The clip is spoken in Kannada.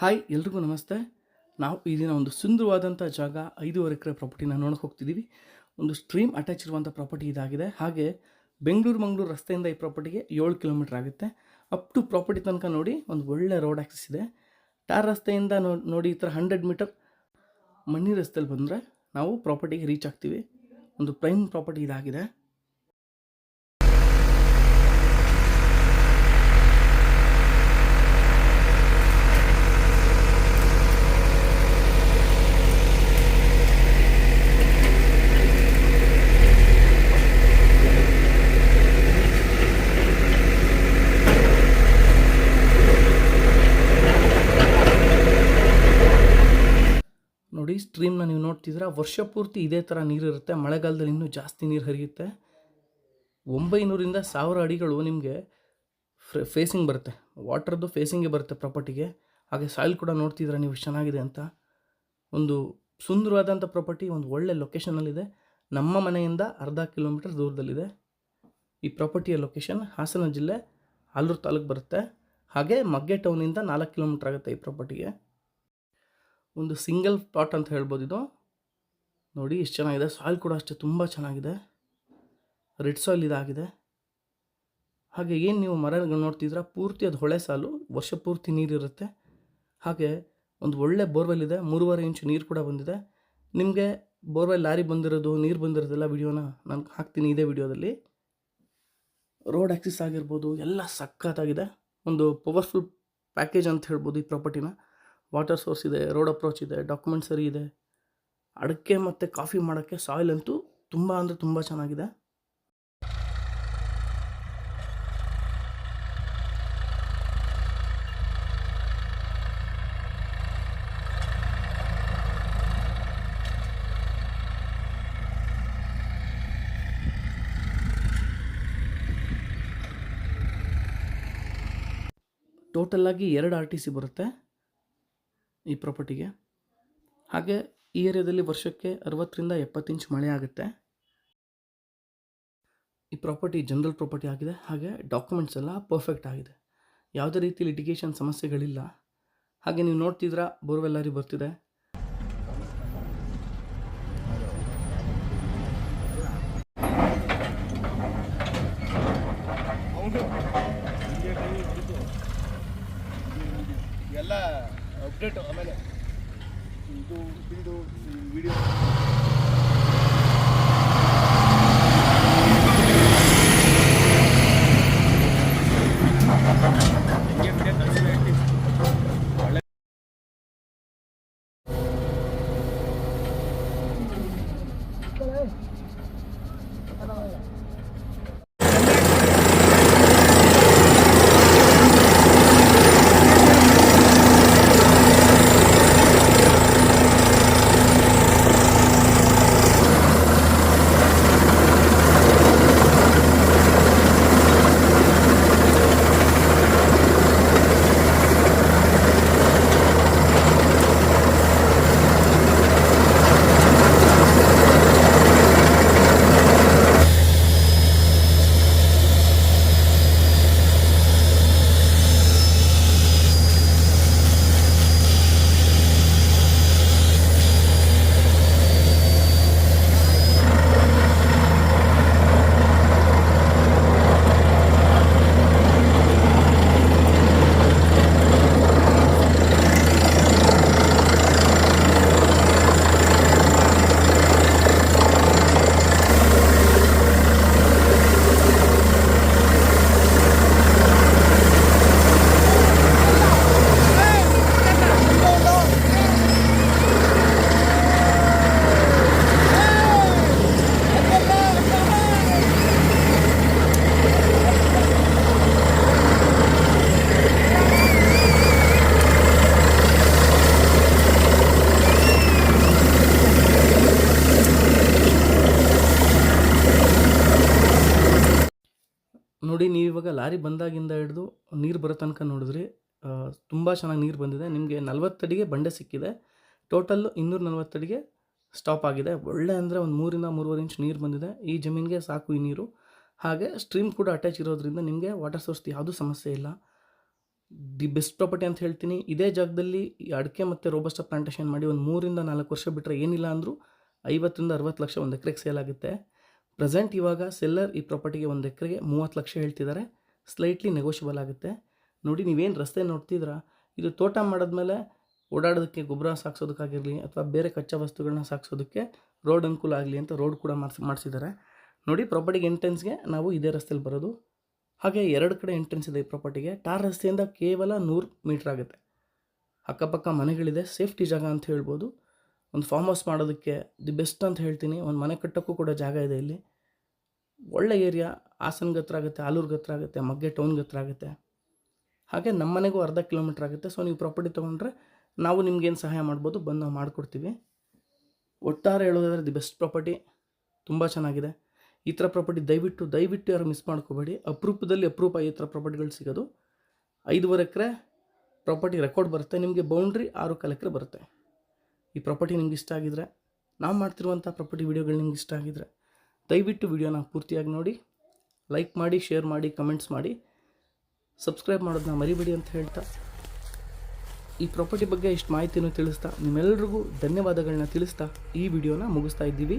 ಹಾಯ್, ಎಲ್ರಿಗೂ ನಮಸ್ತೆ. ನಾವು ಈ ದಿನ ಒಂದು ಸುಂದರವಾದಂಥ ಜಾಗ, ಐದೂವರೆ ಎಕರೆ ಪ್ರಾಪರ್ಟಿನ ನೋಡೋಕೆ ಹೋಗ್ತಿದ್ದೀವಿ ಒಂದು ಸ್ಟ್ರೀಮ್ ಅಟ್ಯಾಚ್ ಇರುವಂಥ ಪ್ರಾಪರ್ಟಿ ಇದಾಗಿದೆ. ಹಾಗೆ ಬೆಂಗಳೂರು ಮಂಗಳೂರು ರಸ್ತೆಯಿಂದ ಈ ಪ್ರಾಪರ್ಟಿಗೆ ಏಳು ಕಿಲೋಮೀಟ್ರ್ ಆಗುತ್ತೆ. ಅಪ್ ಟು ಪ್ರಾಪರ್ಟಿ ತನಕ ನೋಡಿ ಒಂದು ಒಳ್ಳೆ ರೋಡ್ ಆಕ್ಸಸ್ ಇದೆ. ಟಾರ್ ರಸ್ತೆಯಿಂದ ನೋಡಿ ಈ ಥರ ಹಂಡ್ರೆಡ್ ಮೀಟರ್ ಮಣ್ಣಿ ರಸ್ತೆಯಲ್ಲಿ ಬಂದರೆ ನಾವು ಪ್ರಾಪರ್ಟಿಗೆ ರೀಚ್ ಆಗ್ತೀವಿ. ಒಂದು ಪ್ರೈಮ್ ಪ್ರಾಪರ್ಟಿ ಇದಾಗಿದೆ ನೋಡಿ ಸ್ಟ್ರೀಮ್ನ ನೀವು ನೋಡ್ತಿದ್ದೀರಾ, ವರ್ಷ ಪೂರ್ತಿ ಇದೇ ಥರ ನೀರಿರುತ್ತೆ, ಮಳೆಗಾಲದಲ್ಲಿ ಇನ್ನೂ ಜಾಸ್ತಿ ನೀರು ಹರಿಯುತ್ತೆ. ಒಂಬೈನೂರಿಂದ ಸಾವಿರ ಅಡಿಗಳು ನಿಮಗೆ ಫೇಸಿಂಗ್ ಬರುತ್ತೆ ವಾಟರ್ದು ಫೇಸಿಂಗೇ ಬರುತ್ತೆ ಪ್ರಾಪರ್ಟಿಗೆ ಹಾಗೆ ಸಾಯಿಲ್ ಕೂಡ ನೋಡ್ತಿದ್ದೀರಾ ನೀವು ಚೆನ್ನಾಗಿದೆ ಅಂತ. ಒಂದು ಸುಂದರವಾದಂಥ ಪ್ರಾಪರ್ಟಿ ಒಂದು ಒಳ್ಳೆ ಲೊಕೇಶನಲ್ಲಿದೆ ನಮ್ಮ ಮನೆಯಿಂದ ಅರ್ಧ ಕಿಲೋಮೀಟರ್ ದೂರದಲ್ಲಿದೆ. ಈ ಪ್ರಾಪರ್ಟಿಯ ಲೊಕೇಶನ್ ಹಾಸನ ಜಿಲ್ಲೆ, ಆಲೂರು ತಾಲೂಕು ಬರುತ್ತೆ. ಹಾಗೆ ಮಗ್ಗೆ ಟೌನಿಂದ ನಾಲ್ಕು ಕಿಲೋಮೀಟ್ರ್ ಆಗುತ್ತೆ ಈ ಪ್ರಾಪರ್ಟಿಗೆ ಒಂದು ಸಿಂಗಲ್ ಪ್ಲಾಟ್ ಅಂತ ಹೇಳ್ಬೋದು ಇದು. ನೋಡಿ ಎಷ್ಟು ಚೆನ್ನಾಗಿದೆ. ಸಾಯಿಲ್ ಕೂಡ ಅಷ್ಟೇ, ತುಂಬ ಚೆನ್ನಾಗಿದೆ. ರೆಡ್ ಸಾಯಿಲ್ ಇದಾಗಿದೆ. ಹಾಗೆ ಏನು ನೀವು ಮರಗಳು ನೋಡ್ತಿದ್ರೆ ಪೂರ್ತಿ ಅದು ಹೊಳೆ ಸಾಲು, ವರ್ಷ ಪೂರ್ತಿ ನೀರಿರುತ್ತೆ. ಹಾಗೆ ಒಂದು ಒಳ್ಳೆ ಬೋರ್ವೆಲ್ ಇದೆ, ಮೂರುವರೆ ಇಂಚು ನೀರು ಕೂಡ ಬಂದಿದೆ. ನಿಮಗೆ ಬೋರ್ವೆಲ್ ಲಾರಿ ಬಂದಿರೋದು, ನೀರು ಬಂದಿರೋದೆಲ್ಲ ವಿಡಿಯೋನ ನಾನು ಹಾಕ್ತೀನಿ ಇದೇ ವಿಡಿಯೋದಲ್ಲಿ. ರೋಡ್ ಆ್ಯಕ್ಸಿಸ್ ಆಗಿರ್ಬೋದು, ಎಲ್ಲ ಸಖತ್ತಾಗಿದೆ. ಒಂದು ಪವರ್ಫುಲ್ ಪ್ಯಾಕೇಜ್ ಅಂತ ಹೇಳ್ಬೋದು ಈ ಪ್ರಾಪರ್ಟಿನ ವಾಟರ್ ಸೋರ್ಸ್ ಇದೆ, ರೋಡ್ ಅಪ್ರೋಚ್ ಇದೆ ಡಾಕ್ಯುಮೆಂಟ್ ಸರಿ ಇದೆ. ಅಡಿಕೆ ಮತ್ತು ಕಾಫಿ ಮಾಡೋಕ್ಕೆ ಸಾಯಿಲ್ ಅಂತೂ ತುಂಬ ಅಂದರೆ ತುಂಬ ಚೆನ್ನಾಗಿದೆ. ಟೋಟಲಾಗಿ ಎರಡು ಆರ್ ಟಿ ಸಿ ಬರುತ್ತೆ. ಈ ಪ್ರಾಪರ್ಟಿಗೆ. ಹಾಗೆ ಈ ಏರಿಯಾದಲ್ಲಿ ವರ್ಷಕ್ಕೆ ಅರವತ್ತರಿಂದ ಎಪ್ಪತ್ತು ಇಂಚ್ ಮಳೆ ಆಗುತ್ತೆ. ಈ ಪ್ರಾಪರ್ಟಿ ಜನರಲ್ ಪ್ರಾಪರ್ಟಿ ಆಗಿದೆ. ಹಾಗೆ ಡಾಕ್ಯುಮೆಂಟ್ಸ್ ಎಲ್ಲ ಪರ್ಫೆಕ್ಟ್ ಆಗಿದೆ. ಯಾವುದೇ ರೀತಿ ಲಿಟಿಗೇಷನ್ ಸಮಸ್ಯೆಗಳಿಲ್ಲ. ಹಾಗೆ ನೀವು ನೋಡ್ತಿದ್ರ ಬೋರ್ವೆಲ್ಲಾರಿ ಬರ್ತಿದೆ. ಎಲ್ಲ ಅಪ್ಡೇಟ್ ಆಮೇಲೆ. ಇದು ಇದು ವಿಡಿಯೋ ನೋಡಿ, ನೀವು ಇವಾಗ ಲಾರಿ ಬಂದಾಗಿಂದ ಹಿಡಿದು ನೀರು ಬರೋ ತನಕ ನೋಡಿದ್ರಿ ತುಂಬ ಚೆನ್ನಾಗಿ ನೀರು ಬಂದಿದೆ. ನಿಮಗೆ ನಲವತ್ತಡಿಗೆ ಬಂಡೆ ಸಿಕ್ಕಿದೆ. ಟೋಟಲ್ಲು ಇನ್ನೂರ ನಲವತ್ತಡಿಗೆ ಸ್ಟಾಪ್ ಆಗಿದೆ. ಒಳ್ಳೆ ಅಂದರೆ ಒಂದು ಮೂರಿಂದ ಮೂರುವರೆ ಇಂಚ್ ನೀರು ಬಂದಿದೆ. ಈ ಜಮೀನಿಗೆ ಸಾಕು ಈ ನೀರು. ಹಾಗೆ ಸ್ಟ್ರೀಮ್ ಕೂಡ ಅಟ್ಯಾಚ್ ಇರೋದ್ರಿಂದ ನಿಮಗೆ ವಾಟರ್ ಸೋರ್ಸ್ ಯಾವುದೂ ಸಮಸ್ಯೆ ಇಲ್ಲ. ದಿ ಬೆಸ್ಟ್ ಪ್ರಾಪರ್ಟಿ ಅಂತ ಹೇಳ್ತೀನಿ. ಇದೇ ಜಾಗದಲ್ಲಿ ಅಡಿಕೆ ಮತ್ತು ರೋಬಸ್ಟ ಪ್ಲಾಂಟೇಷನ್ ಮಾಡಿ ಒಂದು ಮೂರಿಂದ ನಾಲ್ಕು ವರ್ಷ ಬಿಟ್ಟರೆ ಏನಿಲ್ಲ ಅಂದರೂ ಐವತ್ತರಿಂದ ಅರವತ್ತು ಲಕ್ಷ ಒಂದು ಎಕರೆಗೆ ಸೇಲ್ ಆಗುತ್ತೆ. ಪ್ರೆಸೆಂಟ್ ಇವಾಗ ಸೆಲ್ಲರ್ ಈ ಪ್ರಾಪರ್ಟಿಗೆ ಒಂದು ಎಕರೆಗೆ ಮೂವತ್ತು ಲಕ್ಷ ಹೇಳ್ತಿದ್ದಾರೆ. ಸ್ಲೈಟ್ಲಿ ನೆಗೋಷಿಯಬಲ್ ಆಗುತ್ತೆ. ನೋಡಿ, ನೀವೇನು ರಸ್ತೆ ನೋಡ್ತಿದ್ರ ಇದು ತೋಟ ಮಾಡಿದ್ಮೇಲೆ ಓಡಾಡೋದಕ್ಕೆ ಗೊಬ್ಬರ ಸಾಕ್ಸೋದಕ್ಕಾಗಿರಲಿ ಅಥವಾ ಬೇರೆ ಕಚ್ಚಾ ವಸ್ತುಗಳನ್ನ ಸಾಕ್ಸೋದಕ್ಕೆ ರೋಡ್ ಅನುಕೂಲ ಆಗಲಿ ಅಂತ ರೋಡ್ ಕೂಡ ಮಾಡಿಸಿ, ಮಾಡಿಸಿದ್ದಾರೆ. ನೋಡಿ ಪ್ರಾಪರ್ಟಿಗೆ ಎಂಟ್ರೆನ್ಸ್ಗೆ ನಾವು ಇದೇ ರಸ್ತೆಯಲ್ಲಿ ಬರೋದು. ಹಾಗೆ ಎರಡು ಕಡೆ ಎಂಟ್ರೆನ್ಸ್ ಇದೆ ಈ ಪ್ರಾಪರ್ಟಿಗೆ ಟಾರ್ ರಸ್ತೆಯಿಂದ ಕೇವಲ ನೂರು ಮೀಟ್ರ್ ಆಗುತ್ತೆ. ಅಕ್ಕಪಕ್ಕ ಮನೆಗಳಿದೆ ಸೇಫ್ಟಿ ಜಾಗ ಅಂತ ಹೇಳ್ಬೋದು. ಒಂದು ಫಾರ್ಮ್ ಹೌಸ್ ಮಾಡೋದಕ್ಕೆ ದಿ ಬೆಸ್ಟ್ ಅಂತ ಹೇಳ್ತೀನಿ. ಒಂದು ಮನೆ ಕಟ್ಟೋಕ್ಕೂ ಕೂಡ ಜಾಗ ಇದೆ ಇಲ್ಲಿ. ಒಳ್ಳೆ ಏರಿಯಾ, ಹಾಸನ್ಗೆ ಹತ್ರ ಆಗುತ್ತೆ, ಆಲೂರ್ಗೆ ಹತ್ರ ಆಗುತ್ತೆ, ಮಗ್ಗೆ ಟೌನ್ಗೆ ಹತ್ರ ಆಗುತ್ತೆ. ಹಾಗೆ ನಮ್ಮ ಮನೆಗೂ ಅರ್ಧ ಕಿಲೋಮೀಟ್ರ್ ಆಗುತ್ತೆ. ಸೊ ನೀವು ಪ್ರಾಪರ್ಟಿ ತೊಗೊಂಡ್ರೆ ನಾವು ನಿಮ್ಗೇನು ಸಹಾಯ ಮಾಡ್ಬೋದು, ಬಂದು ನಾವು ಮಾಡಿಕೊಡ್ತೀವಿ. ಒಟ್ಟಾರೆ ಹೇಳೋದಾದ್ರೆ ದಿ ಬೆಸ್ಟ್ ಪ್ರಾಪರ್ಟಿ ತುಂಬ ಚೆನ್ನಾಗಿದೆ. ಈ ಥರ ಪ್ರಾಪರ್ಟಿ ದಯವಿಟ್ಟು ದಯವಿಟ್ಟು ಯಾರು ಮಿಸ್ ಮಾಡ್ಕೋಬೇಡಿ. ಅಪರೂಪದಲ್ಲಿ ಅಪರೂಪ ಈ ಥರ ಪ್ರಾಪರ್ಟಿಗಳು ಸಿಗೋದು. ಐದುವರೆ ಎಕರೆ ಪ್ರಾಪರ್ಟಿ ರೆಕಾರ್ಡ್ ಬರುತ್ತೆ, ನಿಮಗೆ ಬೌಂಡ್ರಿ ಆರು ಕಾಲು ಎಕರೆ ಬರುತ್ತೆ. ಈ ಪ್ರಾಪರ್ಟಿ ನಿಮ್ಗೆ ಇಷ್ಟ ಆಗಿದ್ರೆ, ನಾವು ಮಾಡ್ತಿರುವಂಥ ಪ್ರಾಪರ್ಟಿ ವೀಡಿಯೋಗಳು ನಿಮ್ಗೆ ಇಷ್ಟ ಆಗಿದ್ರೆ ದಯವಿಟ್ಟು ವಿಡಿಯೋನ ಪೂರ್ತಿಯಾಗಿ ನೋಡಿ ಲೈಕ್ ಮಾಡಿ ಶೇರ್ ಮಾಡಿ ಕಮೆಂಟ್ಸ್ ಮಾಡಿ. ಸಬ್ಸ್ಕ್ರೈಬ್ ಮಾಡೋದನ್ನ ಮರಿಬೇಡಿ ಅಂತ ಹೇಳ್ತಾ. ಈ ಪ್ರಾಪರ್ಟಿ ಬಗ್ಗೆ ಇಷ್ಟು ಮಾಹಿತಿಯನ್ನು ತಿಳಿಸ್ತಾ ನಿಮ್ಮೆಲ್ಲರಿಗೂ ಧನ್ಯವಾದಗಳನ್ನ ತಿಳಿಸ್ತಾ ಈ ವಿಡಿಯೋನ ಮುಗಿಸ್ತಾ ಇದ್ದೀವಿ.